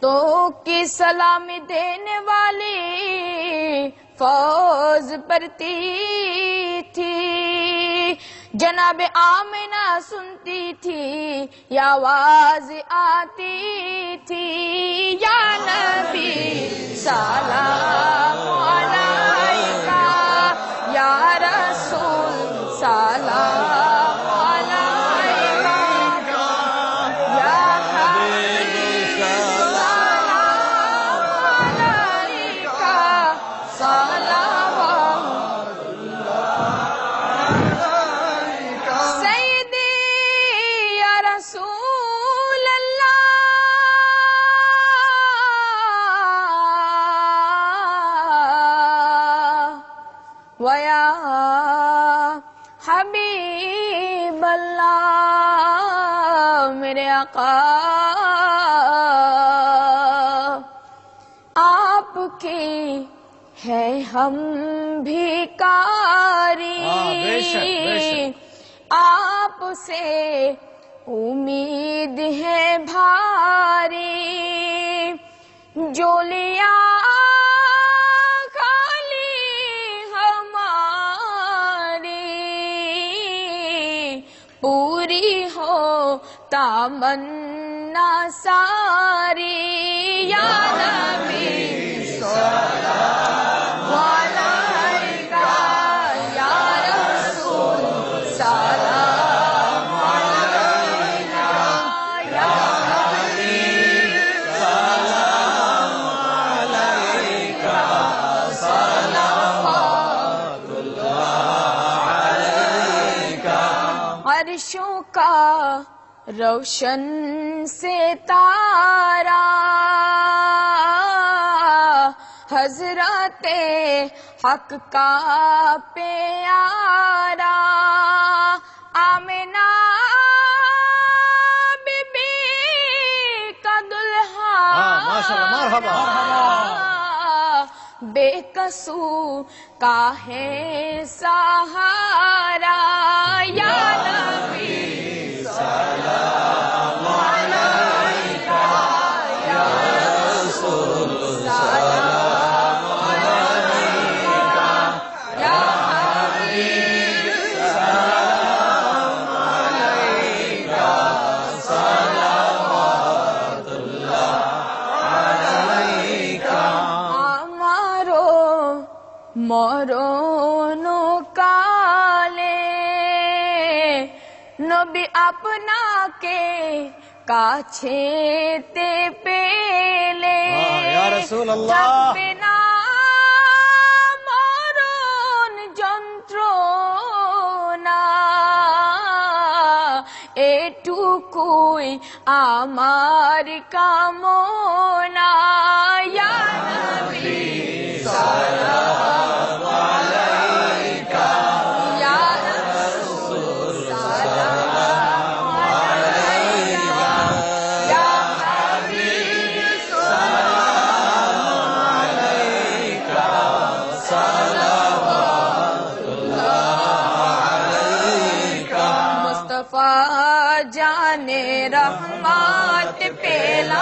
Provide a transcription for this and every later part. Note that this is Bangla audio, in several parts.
فرشتوں کی سلام دینے والی فوز پرتی تھی۔ جناب آمنہ سنتی تھی یا آواز آتی تھی۔ یا نبی سلام علیکہ، یا رسول سلام ویا حبیب اللہ میرے آقا آپ کی ہے ہم بھی کاری۔ آپ سے امید ہے بھاری۔ جو لیا منا ساری نبی سلام علیکہ یا رسول، سلام علیکہ یا حبیب، سلام علیکہ سلام اللہ علیکہ عرشوں کا روشن سے تارا حضرت حق کا پیارا آمنا بی بی کا دلہا ہاں، بے قصو کا ہے سہارا۔ یا نبی۔ আপনাকে কাছেতে পেলে হ্যাঁ, ইয়া রাসূলাল্লাহ। থাকবে না মরণ যন্ত্রণা এটুকুই আমার কামনা ইয়া شان رحمت پیلا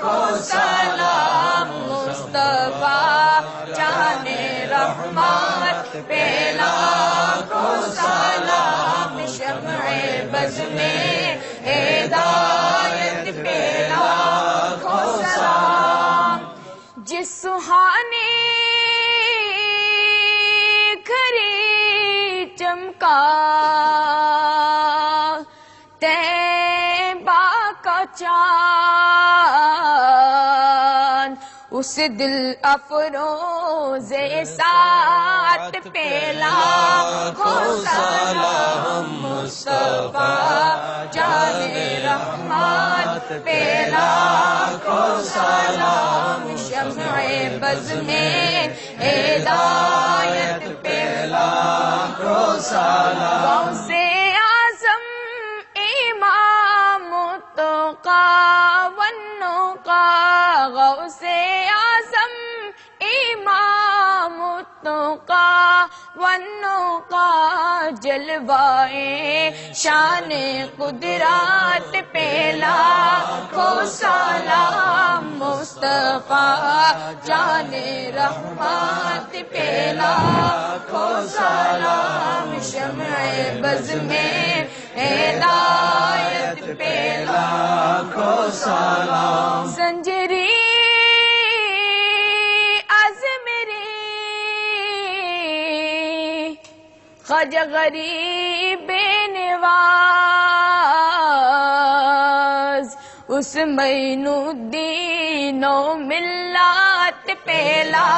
کو سلام مصطفیٰ جان رحمت پیلا اس دل افروز سات پیلا ہو سلام مصطفیٰ جان رحمت پیلا ہو سلام شمع بز میں ہدایت پیلا ہو سلام غوث اعظم، امام التقا ونقا جلوائے شان قدرات پیلا کو سلام مصطفیٰ، جان رحمت پیلا کو سلام شمع بز میں ہدایت پیلا کو سلام سنجے خج غریب نواز اس مین دینوں ملات پیلا۔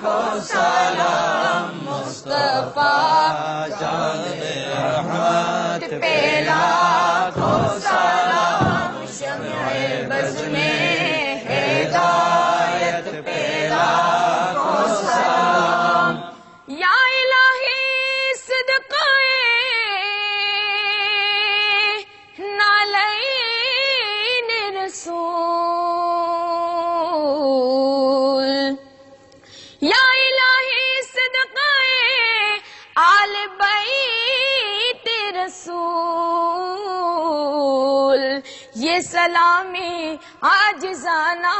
کو سلام مصطفیٰ جان رحمت پیلا۔ کو سلام شمع بزمیں یہ سلامی آج زانا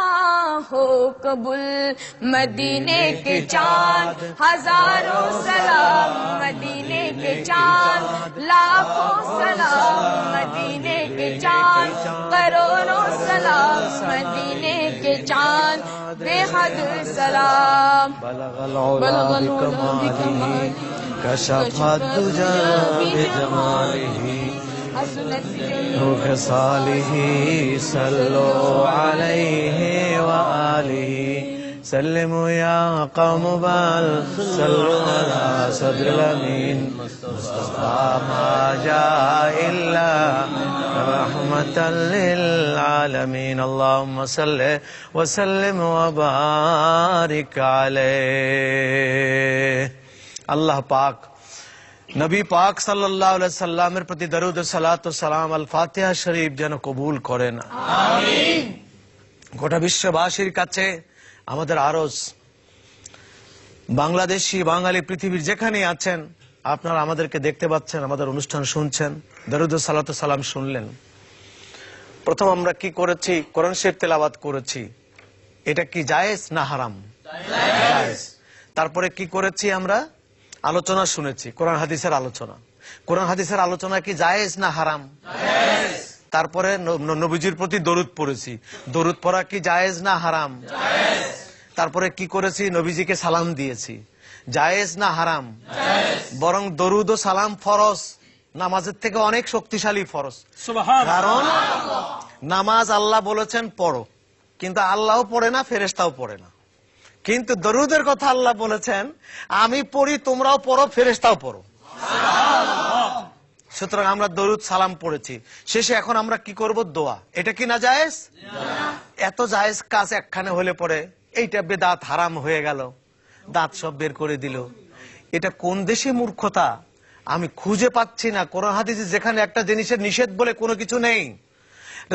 ہو قبول۔ مدینے کے چاند ہزاروں سلام، مدینے کے چاند لاکھوں سلام، مدینے کے چاند کروڑوں سلام، مدینے کے چاند بے حد سلام۔ بلغ کمالی کشف الدجا بجمالی۔ وخصاله صلوا عليه وآله. سلموا يا قوم بل صلوا على صدر الأمين. مصطفى ما جاء إلا رحمة للعالمين. اللهم صل وسلم وبارك عليه. الله পাক নবী পাক সাল্লাহ সাল্লামের প্রতি দরুদ সালাত সালাম আল ফাতিহা শরীফ যেন কবুল করেন গোটা বিশ্ববাসীর কাছে আমাদের আরজ বাংলাদেশি বাঙালি পৃথিবীর যেখানে আছেন আপনারা আমাদেরকে দেখতে পাচ্ছেন আমাদের অনুষ্ঠান শুনছেন দরুদ সালাত সালাম শুনলেন। প্রথম আমরা কি করেছি? কোরআন শরীফ তেলাবাদ করেছি। এটা কি জায়েজ না হারাম? জায়েজ। তারপরে কি করেছি আমরা? আলোচনা শুনেছি কোরআন হাদিসের আলোচনা। কোরআন হাদিসের আলোচনা কি জায়েজ না হারাম? তারপরে নবীজির প্রতি দরুদ পড়েছি। দরুদ পড়া কি জায়েজ না হারাম? তারপরে কি করেছি? নবীজিকে সালাম দিয়েছি। জায়েজ না হারাম? বরং দরুদ ও সালাম ফরজ। নামাজের থেকে অনেক শক্তিশালী ফরজ। কারণ নামাজ আল্লাহ বলেছেন পড়ো। কিন্তু আল্লাহও পড়ে না ফেরেস্তাও পড়ে না। কিন্তু দরুদের কথা আল্লাহ বলেছেন, আমি পড়ি, তোমরাও পড়ো ফেরেস্তাও পড়ো। সুতরাং আমরা দরুদ সালাম পড়েছি। শেষে এখন আমরা কি করব? দোয়া। এটা কি না জায়েজ? এত জায়েজ কাজ একখানে হলে পরে এইটা বেদাত হারাম হয়ে গেল। দাঁত সব বের করে দিল। এটা কোন দেশে মূর্খতা? আমি খুঁজে পাচ্ছি না। কোন হাদিসে যেখানে একটা জিনিসের নিষেধ বলে কোনো কিছু নেই।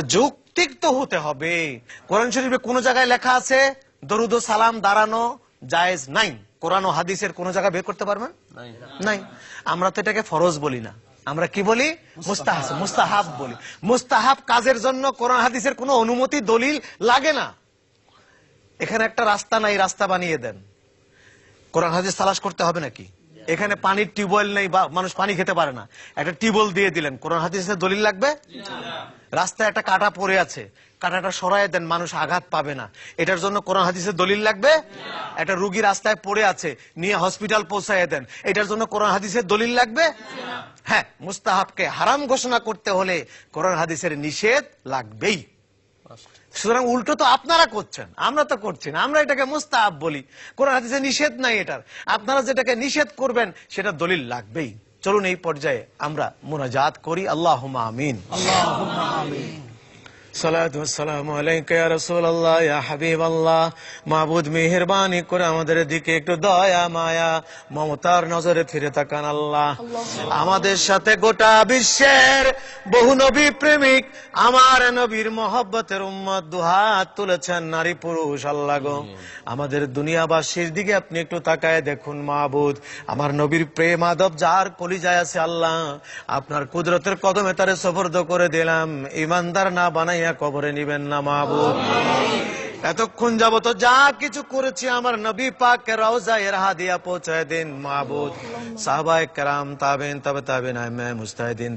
যৌক্তিক তো হতে হবে। কোরআন শরীফে কোন জায়গায় লেখা আছে দরুদ সালাম দাঁড়ানো জায়েজ নাই। কোরআন ও হাদিসের কোন জায়গায় বের করতে পারবেন? নাই। আমরা তো এটাকে ফরজ বলি না। আমরা কি বলি? মুস্তাহাব মুস্তাহাব বলি। মুস্তাহাব কাজের জন্য কোরআন হাদিসের কোনো অনুমতি দলিল লাগে না। এখানে একটা রাস্তা নাই রাস্তা বানিয়ে দেন। কোরআন হাদিস তালাশ করতে হবে নাকি? এখানে পানির টিউবওয়েল নেই বা মানুষ পানি খেতে পারে না। একটা টিউবওয়েল দিয়ে দিলেন। কোরআন হাদিসের দলিল লাগবে? রাস্তায় একটা কাটা পড়ে আছে। কাটাটা সরাই দেন মানুষ আঘাত পাবে না। এটার জন্য কোরআন হাদিসের দলিল লাগবে? একটা রুগী রাস্তায় পড়ে আছে নিয়ে হসপিটাল পৌঁছায় দেন। এটার জন্য কোরআন হাদিসের দলিল লাগবে? হ্যাঁ মুস্তাহাবকে হারাম ঘোষণা করতে হলে কোরআন হাদিসের নিষেধ লাগবেই। সুতরাং উল্টো তো আপনারা করছেন, আমরা তো করছি না, আমরা এটাকে মুস্তাহাব বলি। কোরআন হাদিসে নিষেধ নাই এটার। আপনারা যেটাকে নিষেধ করবেন, সেটা দলিল লাগবেই। চলুন এই পর্যায়ে আমরা মোনাজাত করি। আল্লাহ আমিন। আল্লাহ সালাম মেহেরবানি করে আমাদের দিকে একটু দয়া মায়া মমতার নজরে ফিরে তাকান আল্লাহ। আমাদের সাথে গোটা বিশ্বের বহু নবী প্রেমিক আমার নবীর মহব্বতের উম্মত দুহাত তুলেছেন নারী পুরুষ আল্লাহ গো। আমাদের দুনিয়াবাসীর দিকে আপনি একটু তাকায় দেখুন মাহবুদ আমার নবীর প্রেম আদব যার কলিজায় আছে আল্লাহ আপনার কুদরতের কদমে তারে সফর্দ করে দিলাম। ইমানদার না বানাইয়া কবরে নিবেন না মাহবুদ এতক্ষণ যাবত যা কিছু করেছি আমার নবী পাক রওজা এর হাদিয়া পৌঁছায় দিন মাহবুদ কেরাম তাবেন তবে তাবেন মুস্তাহিদিন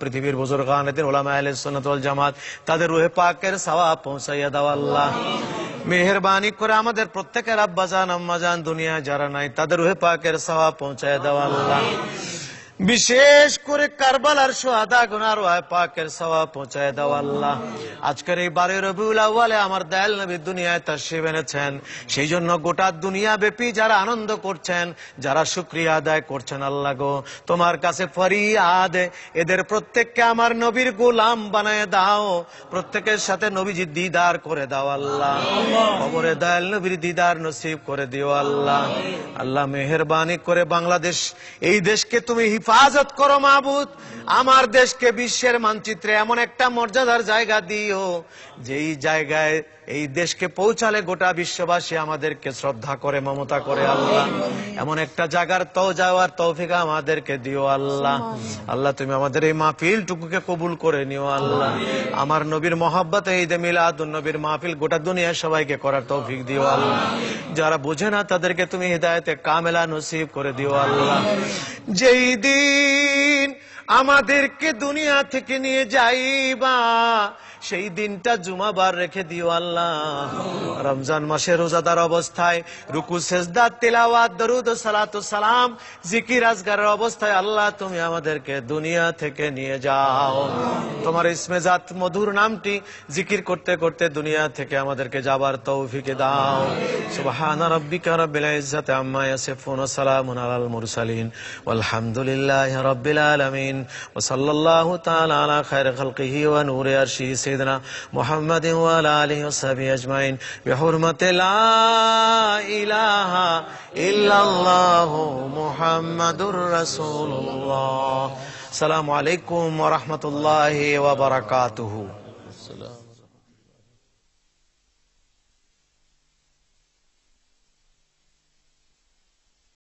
পৃথিবীর ওলামা আহলে জামাত, তাদের রুহে পাকের পৌঁছাইয়া দাও আল্লাহ। মেহেরবানি করে আমাদের প্রত্যেকের আব্বাজান আম্মাজান দুনিয়া যারা নাই, তাদের রুহে পাকের সওয়াব পৌঁছায় দাও আল্লাহ। বিশেষ করে কারবালার সোহাদা গুনার পাকের সওয়া পৌঁছায় দাও আল্লাহ। আজকের এই বারে রবিউল আউয়ালে আমার দয়াল নবী দুনিয়ায় তাশরিফ এনেছেন। সেই জন্য গোটা দুনিয়া ব্যাপী যারা আনন্দ করছেন, যারা শুক্রিয়া আদায় করছেন আল্লাহ গো। তোমার কাছে ফরিয়াদ, এদের প্রত্যেককে আমার নবীর গোলাম বানায় দাও। প্রত্যেকের সাথে নবীজি দিদার করে দাও আল্লাহ। খবরে দয়াল নবীর দিদার নসিব করে দিও আল্লাহ। আল্লাহ মেহরবানি করে বাংলাদেশ, এই দেশকে তুমি হিফাজত করো মাহবুদ। আমার দেশকে বিশ্বের মানচিত্রে এমন একটা মর্যাদার জায়গা দিও যেই জায়গায় এই দেশকে পৌঁছালে গোটা বিশ্ববাসী আমাদেরকে শ্রদ্ধা করে, মমতা করে, আল্লাহ। এমন একটা জায়গার তো যাওয়ার তৌফিক আমাদেরকে দিও, আল্লাহ। আল্লাহ, তুমি আমাদের এই মাহফিল টুকুকে কবুল করে নিও, আল্লাহ। আমার নবীর মহাব্বত এই দে নবীর মাহফিল গোটা দুনিয়ার সবাইকে করার তৌফিক দিও, আল্লাহ। যারা বুঝে না, তাদেরকে তুমি হৃদায়তে কামেলা নসিব করে দিও, আল্লাহ। যেই দিন আমাদেরকে দুনিয়া থেকে নিয়ে যাইবা সেই দিনটা জুমাবার রেখে দিও আল্লাহ। রমজান মাসে রোজাদার অবস্থায় রুকু, সেজদা, তেলাওয়াত, দরুদ সালাতু সালাম, জিকির, আজগারের অবস্থায় আল্লাহ তুমি আমাদেরকে দুনিয়া থেকে নিয়ে যাও। তোমার ইসমে জাত মধুর নামটি জিকির করতে করতে দুনিয়া থেকে আমাদেরকে যাবার তৌফিকে দাও। সুবহান রাব্বিকা রাব্বিল ইজ্জাতি আম্মা ইয়াসিফুন ওয়া সালামুন আলাল মুরসালিন। ওয়ালহামদুলিল্লাহি রাব্বিল আলামিন। ওয়া সাল্লাল্লাহু তাআলা আলা খায়রি খালকিহি ওয়া নূরি আরশিহি سیدنا محمد و سب اجمعین، بحرمت لا الہ الا اللہ محمد الرسول اللہ۔ السلام علیکم ورحمۃ اللہ وبرکاتہ۔